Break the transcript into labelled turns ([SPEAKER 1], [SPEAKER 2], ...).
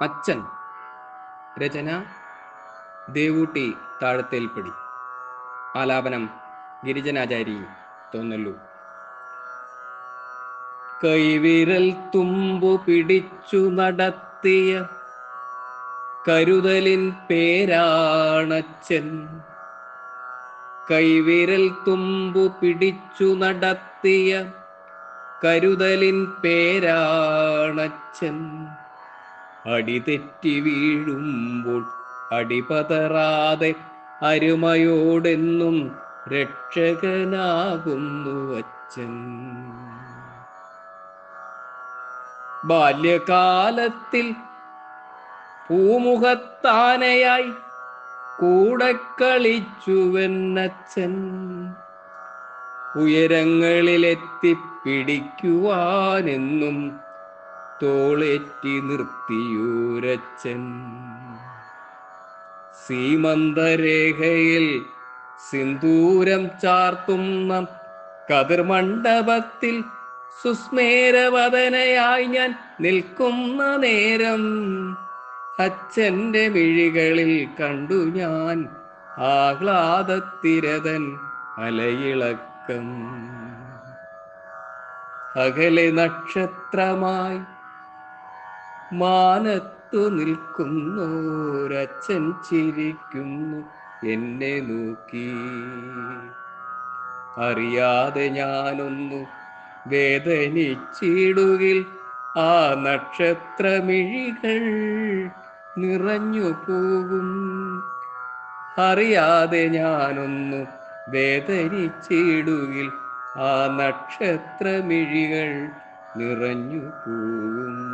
[SPEAKER 1] അച്ഛൻ. രചന ദേവൂട്ടി താഴത്തേൽപ്പടി. ആലാപനം ഗിരിജനാചാരി തോന്നല്ലു കൈവിരൽ തുമ്പു പിടിച്ചു നടത്തിയ കരുതലിൻ പേരാണച്ചൻ കൈവിരൽ തുമ്പു പിടിച്ചു നടത്തിയ കരുതലിൻ പേരാണച്ചൻ അടിതെറ്റി വീഴുമ്പോൾ അടിപതറാതെ അരുമയോടെന്നും രക്ഷകനാകുന്നു അച്ഛൻ. ബാല്യകാലത്തിൽ പൂമുഖത്താനയായി കൂടെ കളിച്ചുവെന്നച്ഛൻ ഉയരങ്ങളിലെത്തിപ്പിടിക്കുവാനെന്നും തോളേറ്റി നിർത്തിയൂരച്ചൻ സീമന്തരേഖയിൽ സിന്ദൂരം ചാർത്തുന്ന കതിർമണ്ഡപത്തിൽ സുസ്മേരവദനയായി ഞാൻ നിൽക്കുന്ന നേരം അച്ഛന്റെ മിഴികളിൽ കണ്ടു ഞാൻ ആഹ്ലാദത്തിരതൻ അലയിളക്കം. അകലെ നക്ഷത്രമായി മാനത്തു നിൽക്കുന്നോരച്ഛൻ ചിരിക്കുന്നു എന്നെ നോക്കി. അറിയാതെ ഞാനൊന്നു വേദനിച്ചിടുകിൽ ആ നക്ഷത്രമിഴികൾ നിറഞ്ഞു പോകും അറിയാതെ ഞാനൊന്നു വേദനിച്ചിടുകിൽ ആ നക്ഷത്രമിഴികൾ നിറഞ്ഞു പോകും